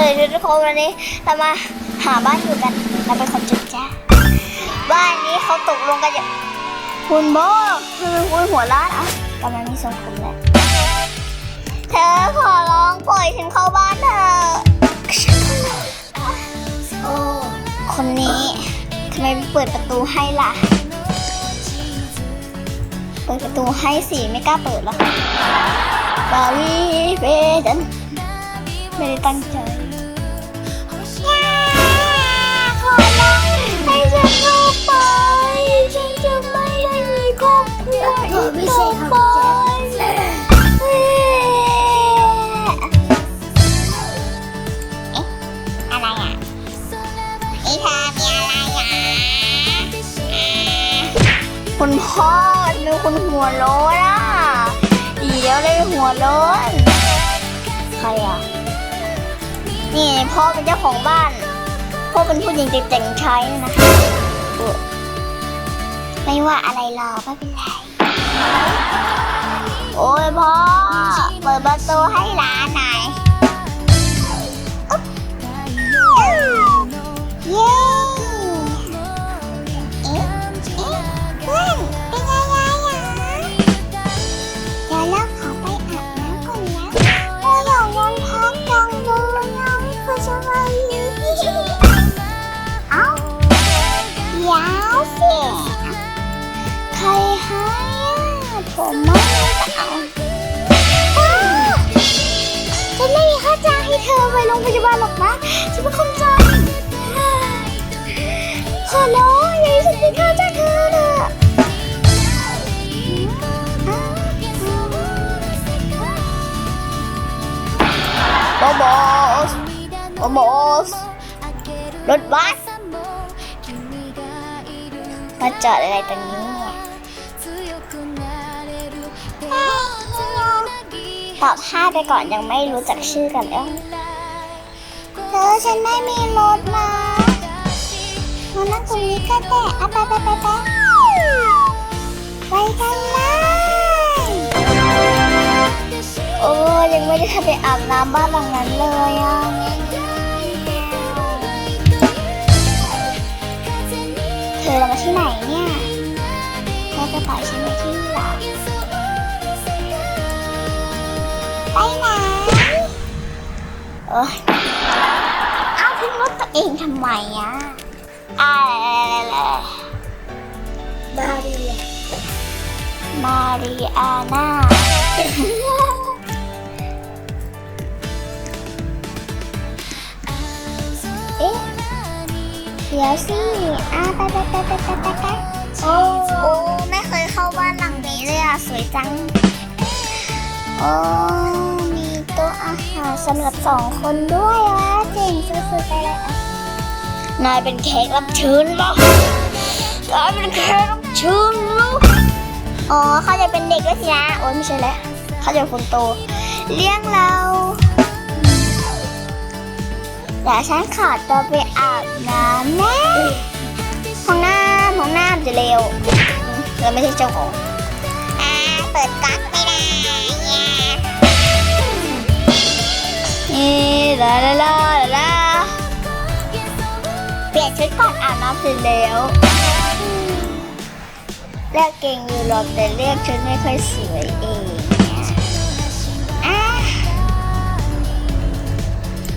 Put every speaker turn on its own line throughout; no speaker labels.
สวัสดีทุกคนวันนี้เรามาหาบ้านอยู่กันเราเป็นคนจุดจ้าบ้านนี้เขาตกลงกันอย่างคุณโบคือคุณหัวล้านอะกำลังมีทรงผมแล้วเธอขอร้องปล่อยฉันเข้าบ้านเถอโอ้คนนี้ทำไมไม่เปิดประตูให้ล่ะ เปิดประตูให้สิไม่กล้าเปิดหรอกบาลีเบดันไม่ได้ตั้งใจ คุณหัวโล้นอะเดี๋ยวเลยหัวโล้นใครอะ นี่พ่อเป็นเจ้าของบ้าน พ่อเป็นผู้หญิงแต่งใช้นะเออไม่ว่าอะไรหรอกไม่เป็นไร โอ้ยพ่อ เปิดประตูให้หลานหน่อยเย้ ไปโรงพยาบาลหรอกนะฉันเป็นคนจนขอร้องอย่าให้ฉันเป็นข้าจ้างเธอเถอะโบโบสโบโบสรถบัสมาจอดอะไรตรงนี้เนี่ยตอบห้าไปก่อนยังไม่รู้จักชื่อกันเอ้ย เธอฉันไม่มีรถนะมานั่งตรงนี้ก็ได้เอาไปไปไปไปไปกันเลยโอ้ยังไม่ได้ทันไปอาบน้ำบ้านหลังนั้นเลยอะเธอเรามาที่ไหนเนี่ยเธอจะปล่อยฉันไปที่ เออเอาทิ้งรถตัวเองทำไมอะอะไรมาเรียมาริอาน่าเอ๊ะเดี๋ยวสิอาไปไปไปไปไปไปไปโอ้โอ้ไม่เคยเข้าบ้านหลังนี้เลยอะ สวยจัง โอ้ อาหารสำหรับสองคนด้วยอะเจ๋งสุดๆไปเลยอะนายเป็นแขกรับเชิญเหรอนายเป็นแขกรับเชิญเหรออ๋อเขาจะเป็นเด็กด้วยสินะโอ้ยไม่ใช่แล้วเขาจะเป็นคนโต เลี้ยงเราเดี๋ยวฉันขอตัวไปอาบน้ำนะห้องน้ำห้องน้ำจะเร็วเราไม่ใช่เจ้าของอ่าเปิดก๊อก นี่ลาลาลาลาเปลี่ยนชุดก่อนอาบน้ำเสร็จแล้วเลือกเก่งอยู่หรอกแต่เลือกชุดไม่ค่อยสวยเองอะ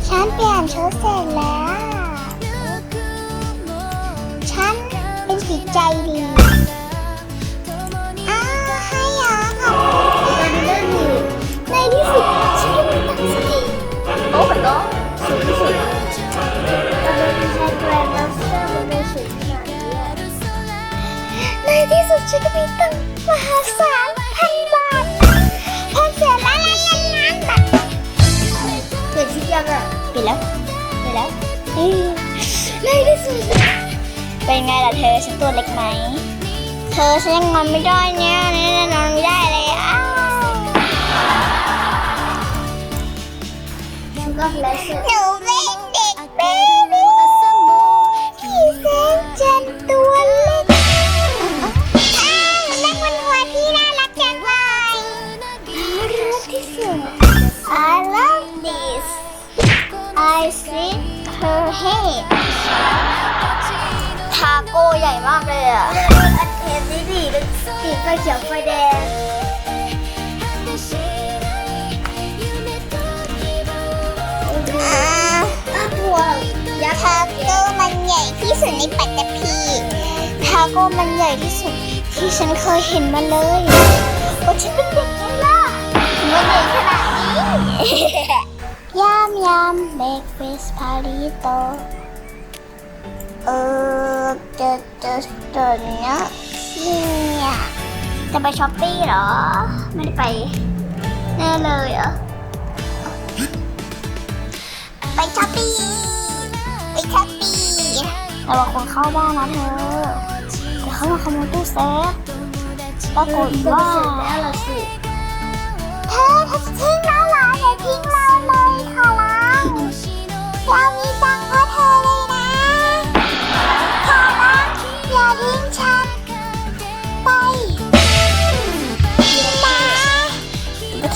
ฉันเปลี่ยนชุดเสร็จแล้ว ฉันเป็นจิตใจดี แกรนด์มาสเตอร์มันเป็นสูงขนาดนี้อะในที่สุดฉันก็มีตังค์มหาศาลพันบาทพันแสนล้านล้านล้านล้านบาทเปลี่ยนชุดยังอะเปลี่ยนแล้วเปลี่ยนแล้วเฮ้ยในที่สุดเป็นไงล่ะเธอฉันตัวเล็กไหม เธอฉันยังนอนไม่ได้เนี่ยเนี่ยนอนไม่ได้เลยอ้าวหนูเป็น I love this I visit her head ทาโก้ใหญ่มากเลยอะอันเทนนี่ดิติดไฟเขียวไฟแดง อ่าตัวยักษ์ทาโก้มันใหญ่ที่สุดในปัตตภีทาโก้มันใหญ่ที่สุดที่ฉันเคยเห็นมาเลย โอ้ฉันเป็นเด็กไงล่ะมันใหญ่ขนาดนี้ ยามยามเบกเฟสพาริโตเออจะจะจะเนี่ยเนี่ยจะไปช้อปปี้เหรอ ไม่ได้ไปแน่เลยเหรอ ไปช้อปปี้ไปช้อปปี้แต่ว่าคนเข้าบ้านนะเธอแต่เขามาขโมยตู้เซฟปรากฏว่าเธอเธอทิ้งเราเหรออย่าทิ้งเรา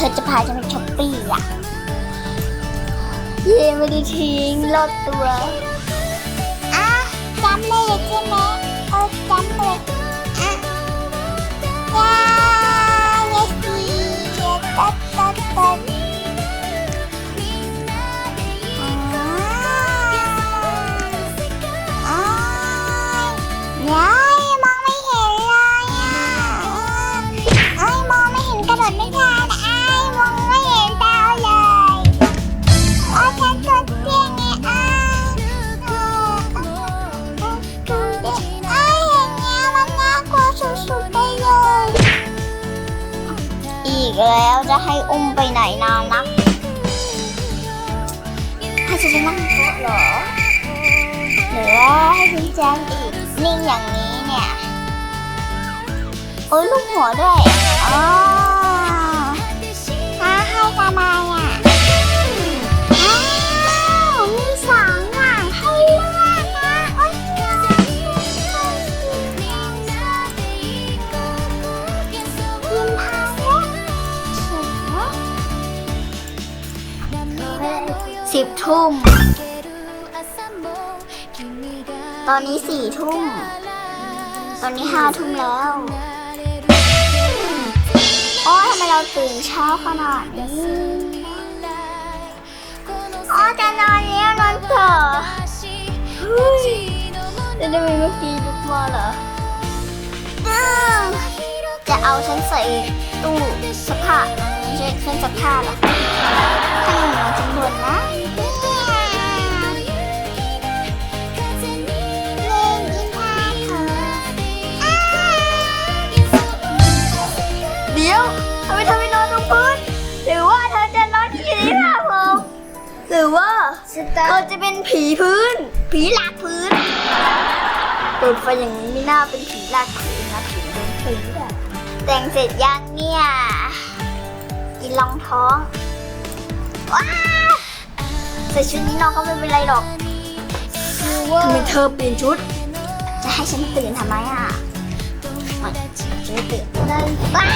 อจะพาฉันไปช้อปปี้อะ เย่ไม่ได้ทิ้งรอดตัวอะจำเลยใช่ไหมเออจำเลยอะ โอ้ยลูกหัวด้วยอ๋อมาให้ทำไมอะอ้าวมีสองอย่างให้เลือกนะโอ๊ยกินทางเล็กสิบทุ่ม ตอนนี้สี่ทุ่ม ตอนนี้ห้าทุ่มแล้วโอ้ยทำไม เราตื่นเช้าขนาดนี้อ๋อจะนอนแล้วนอนต่อเฮ้ยจะได้มีเมื่อกี้ลุกมาเหรออืมจะเอาฉันใส่ตู้สภาพไม่ใช่เครื่องซักผ้าเหรอถ้ามันนอนจำนวนนะ รือว่าเธอจะเป็นผีพื้น ผีหลากพื้นเปิดไฟอย่างนี้ไม่น่าเป็นผีหลากพื้นนะผีเป็นผีอะแต่งเสร็จยังเนี่ย กินรองท้อง ว้าวใส่ชุดนี้น้องก็ไม่เป็นไรหรอกทำไมเธอเปลี่ยนชุด จะให้ฉันตื่นทำไมอะไม่ฉันไม่ตื่นเล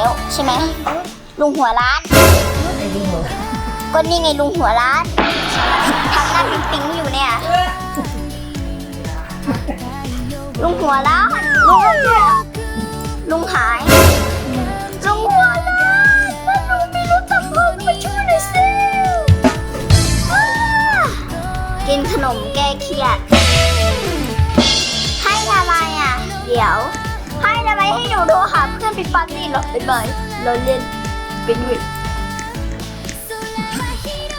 แล้วใช่ไหมลุงหัวร้านก็นี่ไงลุงหัวร้านทำหน้าปิ๊งปิ๊งๆอยู่เนี่ย ลุงหัวร้านลุงลุงหายลุงหัวร้านแล้วลุงไม่รู้จักเงินมาช่วยหน่อยสิอ้ากินขนมแก้เครียดให้ทำไมอะ เดี๋ยว อะไรให้หนูดูค่ะเพื่อนไปปาร์ตี้เหรอเป็นไงเราเล่นเป็นวิท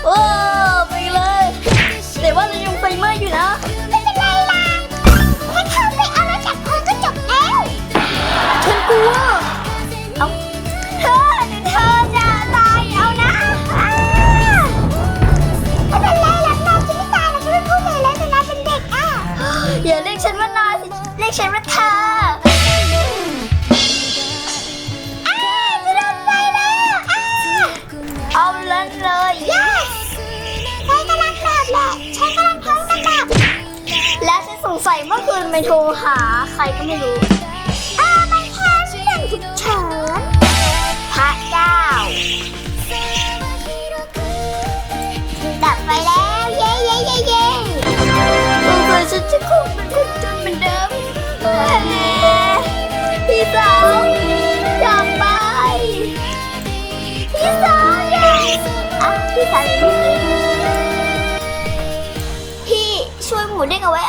โอ้ไปเลย แต่ว่าเรายังไฟไหม้อยู่นะ ไม่เป็นไรล่ะแค่เธอไปเอารถจากเธอก็จบแล้ว ฉันกลัวเธอเธอจะตายเอานะจะเป็นไรหรอกนาฉันไม่ตายฉันเป็ผู้ใหญ่แล้วแต่นาเป็นเด็กอะ อย่เรียกฉันว่านาสิ เรียกฉันว่าเธอ เมื่อคืนไปโทรหาใครก็ไม่รู้อาวมันแค่เรื่องฉุกเฉินพระเจ้าดับไปแล้ว เย้เย้เย้เย้สงสัยฉันจะคงเป็นคนจนเหมือนเดิมพี่สาวอย่าไปพี่สาวอย่าอะพี่สาวอยู่นี่พี่ช่วยหมูเด้งเอาไว้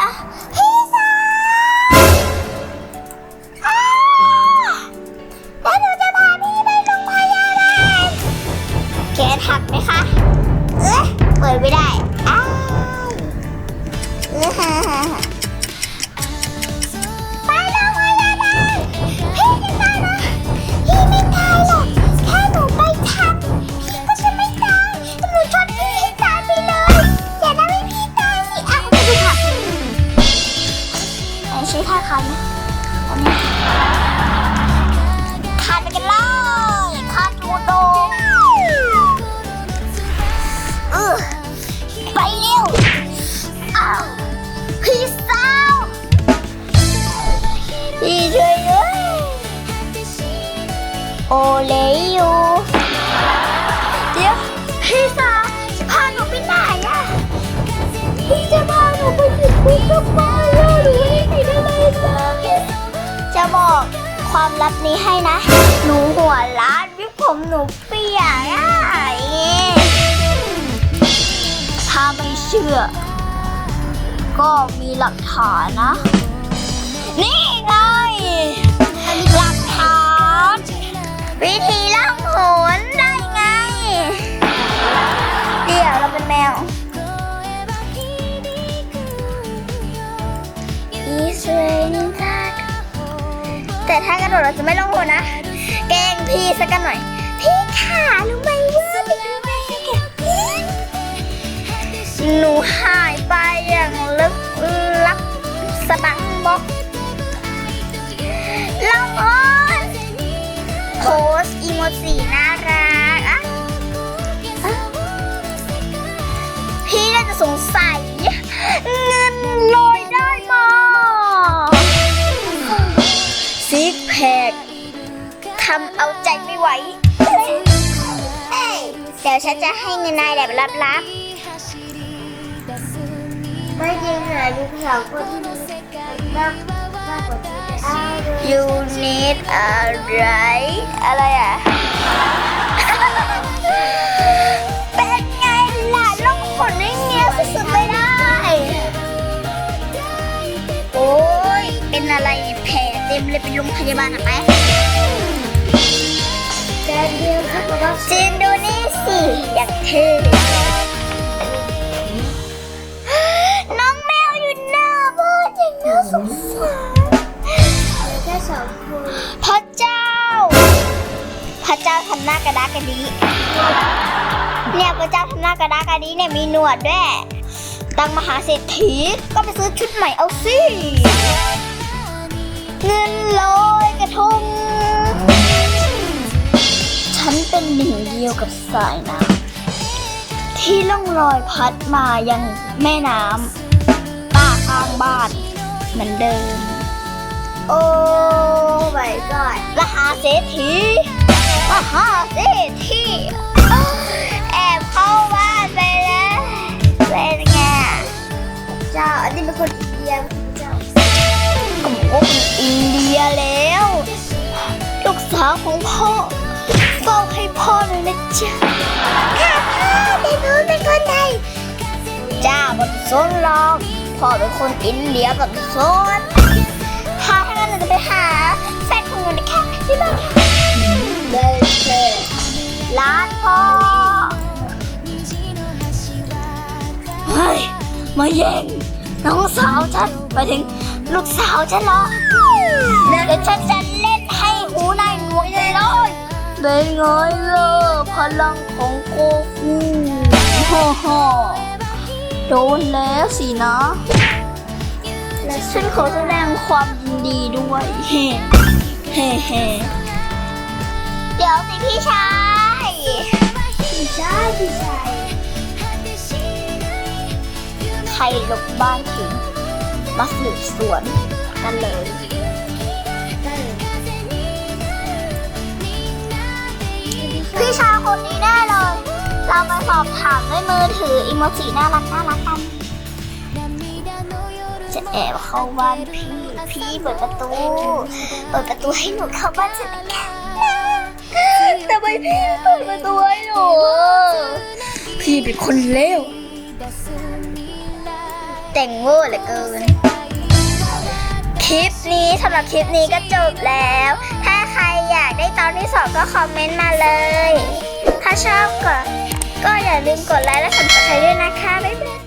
ความลับนี้ให้นะ หนูหัวล้านวิกผมหนูเปียกอะอย่างงี้ถ้าไม่เชื่อ ก็มีหลักฐานนะ นี่ไงหลักฐาน วิธีล่องหนได้ไง เดี๋ยวเราเป็นแมว It's raining hard แต่ถ้ากระโดดเราจะไม่ล่องหนนะ แกล้งพี่สักกันหน่อย พี่ขารู้ไหมว่าเป็นยังไงกันหนูหายไปอย่างลึกลับสะบังบอกลองหนโพสอีโมจิน่ารักอะพี่น่าจะสงสัย เอาใจไม่ไหวเอ้ยเดี๋ยวฉันจะให้เงินนายแบบลับๆ
ไม่จริงค่ะลูกสาวคนที่มากมากกว่าที่จะอ้าวเลย
You need อะไรอะไรอะ เป็นไงล่ะล่องขนได้เงี้ยสุดๆไม่ได้ โอ้ยเป็นอะไรเนี่ยแผลเต็มเลยไปโรงพยาบาลหน่อยไห ม
แต่เดียวเขาบอกว่า
จีนดูนี่สิอย่างเท่น้องแมวอยู่หน้าบ้านอย่างน่าสงสาร
แค่สองคน
พระเจ้า พระเจ้าทำหน้ากระดากกระดีเนี่ยพระเจ้าทำหน้ากระดากระดีเนี่ยมีหนวดด้วยตังมหาเศรษฐีก็ไปซื้อชุดใหม่เอาสิเงินลอยกระทง ฉันเป็นหนึ่งเดียวกับสายน้ำที่ล่องลอยพัดมายังแม่น้ำป้าข้างบ้านเหมือนเดิม
โอ้ my god
มหาเศรษฐีมหาเศรษฐีแอบเข้าบ้านไปแล้วเป็นไง
เจ้า อันนี้เป็นคนอินเดียเจ้า
ก็บอกว่าเป็นอินเดียแล้ว ลูกสาวของพ่อ เฝ้าให้พ่อเลยนะจ๊ะ
ค่ะพ่อแต่หนูเป็นคนไทย
จ้าบนโซนรอกพ่อเป็นคนอินเดียบบโซนถ้าถ้างั้นเราจะไปหาแฟนของหนูนะคะที่บ้านค่ะ
เลยเธอ
ร้านพ่อเฮ้ยมาแย่งน้องสาวฉันไปถึงลูกสาวฉันเหรอเดี๋ยวฉันจะเล่นให้หูนายหนวกไปเลย เป็นไงล่ะพลังของโกคูฮ่าฮ่าโดนแล้วสินะ และฉันขอแสดงความยินดีด้วยเฮ้เฮ้เฮ้เดี๋ยวสิพี่ชาย
พี่ชาย พี่ชาย
ใครลบบ้านทิ้งมาสืบสวนกันเลย พี่ชายคนนี้แน่เลย เรามาสอบถามด้วยมือถืออีโมจิน่ารักน่ารักกัน จะแอบเข้าบ้านพี่ พี่เปิดประตู เปิดประตูให้หนูเข้าบ้านฉันนะคะทำไมพี่เปิดประตูให้หนู พี่เป็นคนเลว แต่งโง่เหลือเกิน คลิปนี้สำหรับคลิปนี้ก็จบแล้วถ้า อยากได้ตอนที่สองก็คอมเมนต์มาเลย ถ้าชอบก็ก็อย่าลืมกดไลค์และสับสไครด้วยนะคะ บ๊ายบาย